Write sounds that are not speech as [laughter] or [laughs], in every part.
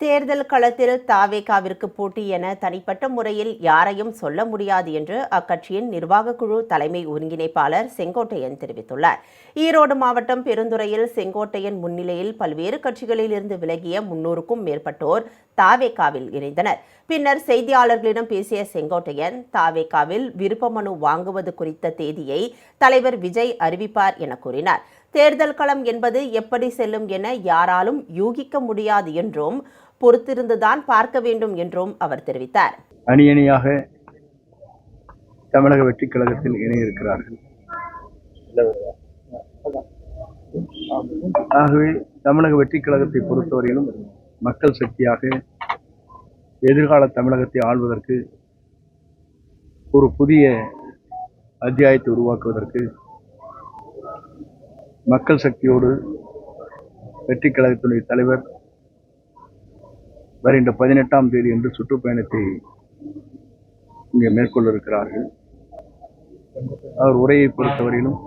தேர்தல் களத்தில் தாவேகாவிற்கு போட்டி என தனிப்பட்ட முறையில் யாரையும் சொல்ல முடியாது என்று அக்கட்சியின் நிர்வாகக்குழு தலைமை ஒருங்கிணைப்பாளர் செங்கோட்டையன் தெரிவித்துள்ளார். ஈரோடு மாவட்டம் பெருந்துறையில் செங்கோட்டையன் முன்னிலையில் பல்வேறு கட்சிகளில் இருந்து விலகிய முன்னூறுக்கும் மேற்பட்டோர் தாவேகாவில் இணைந்தனர். பின்னர் செய்தியாளர்களிடம் பேசிய செங்கோட்டையன் தாவேகாவில் விருப்ப மனு வாங்குவது குறித்த தேதியை தலைவர் விஜய் அறிவிப்பார் என கூறினார். தேர்தல் களம் என்பது எப்படி செல்லும் என யாராலும் யூகிக்க முடியாது என்றும் பொறுத்திருந்துதான் பார்க்க வேண்டும் என்றும் அவர் தெரிவித்தார். அணி அணியாக தமிழக வெற்றி கழகத்தில் இணையிருக்கிறார்கள் ஆகவே தமிழக வெற்றி கழகத்தை பொறுத்தவரையிலும் மக்கள் சக்தியாக எதிர்கால தமிழகத்தை ஆள்வதற்கு ஒரு புதிய அத்தியாயத்தை உருவாக்குவதற்கு மக்கள் சக்தியோடு வெற்றி கழகத்தினுடைய தலைவர் வருகின்ற பதினெட்டாம் தேதி என்று சுற்றுப்பயணத்தை இங்கே மேற்கொள்ள இருக்கிறார்கள் அவர் உரையை பொறுத்தவரையிலும்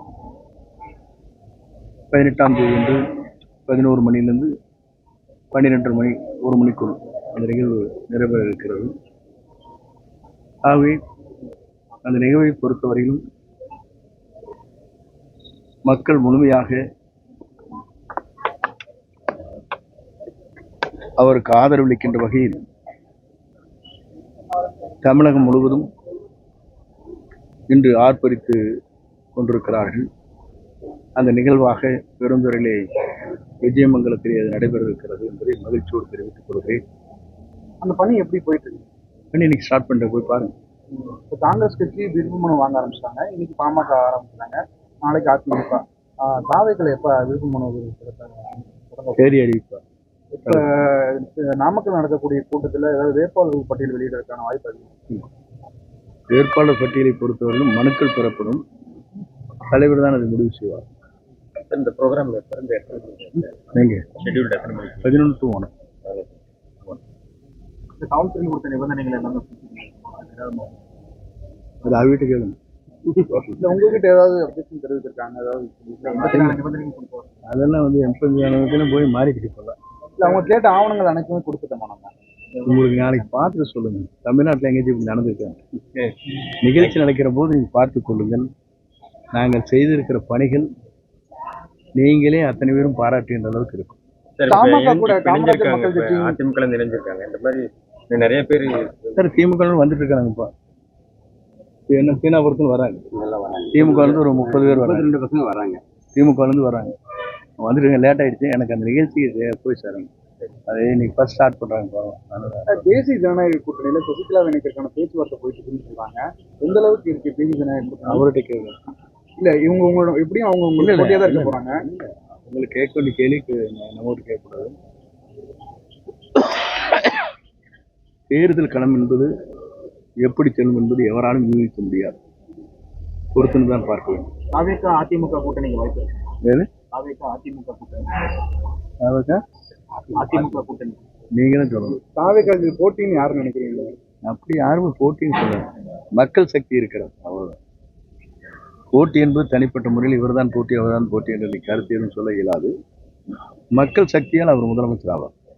பதினெட்டாம் தேதி என்று பதினோரு மணியிலிருந்து பன்னிரெண்டு மணி ஒரு மணிக்குள் அந்த நிகழ்வு நிறைவேற இருக்கிறது ஆகவே அந்த நிகழ்வை பொறுத்தவரையிலும் மக்கள் முழுமையாக அவருக்கு ஆதரவளிக்கின்ற வகையில் தமிழகம் முழுவதும் இன்று ஆர்ப்பரித்து கொண்டிருக்கிறார்கள். அந்த நிகழ்வாக பெருந்துறையிலே விஜயமங்கலத்திலே அது நடைபெற இருக்கிறது என்பதை மகிழ்ச்சியோடு தெரிவித்துக் கொள்கிறேன். அந்த பணி எப்படி போயிட்டு இருக்கு? பண்ணி இன்னைக்கு ஸ்டார்ட் பண்ணிட்டு போய் பாருங்க. இப்போ காங்கிரஸ் கட்சி விருப்ப மனு வாங்க ஆரம்பிச்சிட்டாங்க. இன்னைக்கு பாமக ஆரம்பிச்சிட்டாங்க நாளைக்கு அதிமுக. ஆஹ் தாவைகள் எப்ப விருப்ப மனு தொடங்க தேதி அறிவிப்பார். இப்ப நாமக்கல் நடக்கக்கூடிய கூட்டத்துல ஏதாவது வேட்பாளர்கள் பட்டியல் வெளியிடறதுக்கான வாய்ப்பு அதிகம். வேட்பாளர் பட்டியலை பொறுத்தவரையிலும் மனுக்கள் பெறப்படும். தலைவர் தான் அதை முடிவு செய்வார். இந்த ப்ரோக்ராம்ல பிறந்த நீங்க மணிக்கு பதினொன்று to ஒன்று இந்த காவல்துறை கொடுத்த நிபந்தனைகள் எல்லாமே அது அவகிட்ட கேளுங்க. [laughs] இல்ல உங்ககிட்ட ஏதாவது அப்ஜெக்ஷன் தெரிவிச்சிருக்காங்க? ஏதாவது. அதெல்லாம் வந்து அளவுக்கு போய் மாறிக்கிட்டு போகலாம் இல்ல அவங்க கேட்ட ஆவணங்கள் அனைத்துமே கொடுத்துட்டோமா நம்ம? உங்களுக்கு நாளைக்கு பார்த்துட்டு சொல்லுங்க. தமிழ்நாட்டில் எங்கேயும் இப்படி நடந்திருக்காங்க நிகழ்ச்சி நடக்கிற போது நீங்கள் பார்த்து கொள்ளுங்கள். நாங்கள் செய்திருக்கிற பணிகள் நீங்களே அத்தனை பேரும் பாராட்டுகின்ற அளவுக்கு இருக்கும். இணைஞ்சிருக்காங்க அதிமுக இந்த மாதிரி நிறைய பேர் சார் திமுக வந்துட்டு இருக்காங்கப்பா என்ன வராங்க. திமுக இருந்து ஒரு முப்பது பேர் வராங்க. ரெண்டு பசங்க வராங்க. திமுக இருந்து வராங்க. வந்துருங்க லேட் ஆயிடுச்சு. எனக்கு அந்த நிகழ்ச்சிக்கு போய் சேருங்க அது இன்னைக்கு ஃபர்ஸ்ட் ஸ்டார்ட் அதனால தேசிய ஜனநாயக கூட்டணியில சசிகலா இணைக்கிறதுக்கான பேச்சுவார்த்தை போயிட்டு இருக்குன்னு சொல்றாங்க. எந்த அளவுக்கு இருக்கு தேசிய ஜனநாயக கூட்டணி? அவர்கிட்ட கேளுங்க. இல்ல இவங்க உங்களோட எப்படியும் அவங்க உங்களுக்கு தான் இருக்க போறாங்க. உங்களுக்கு கேட்க வேண்டிய கேள்விக்கு நம்மோடு கேட்கக்கூடாது. தேர்தல் களம் என்பது எப்படி செல்லும் என்பது எவராலும் யூகிக்க முடியாது. பொறுத்துன்னு தான் பார்க்க வேண்டும். அதிமுக கூட்டணிக்கு வாய்ப்பு தாவேக்கா அதிமுக கூட்டணி. அதிமுக கூட்டணி. நீங்க தான் சொல்லணும். தாவேக்கா போட்டின்னு யாரும் நினைக்கிறீங்களா அப்படி யாரும் போட்டின்னு சொல்ல மக்கள் சக்தி இருக்கிறது அவ்வளவுதான். போட்டி என்பது தனிப்பட்ட முறையில் இவர்தான் போட்டி அவர்தான் போட்டி என்ற கருத்து எதுவும் சொல்ல இயலாது. மக்கள் சக்தியால் அவர் முதலமைச்சர் ஆவார்.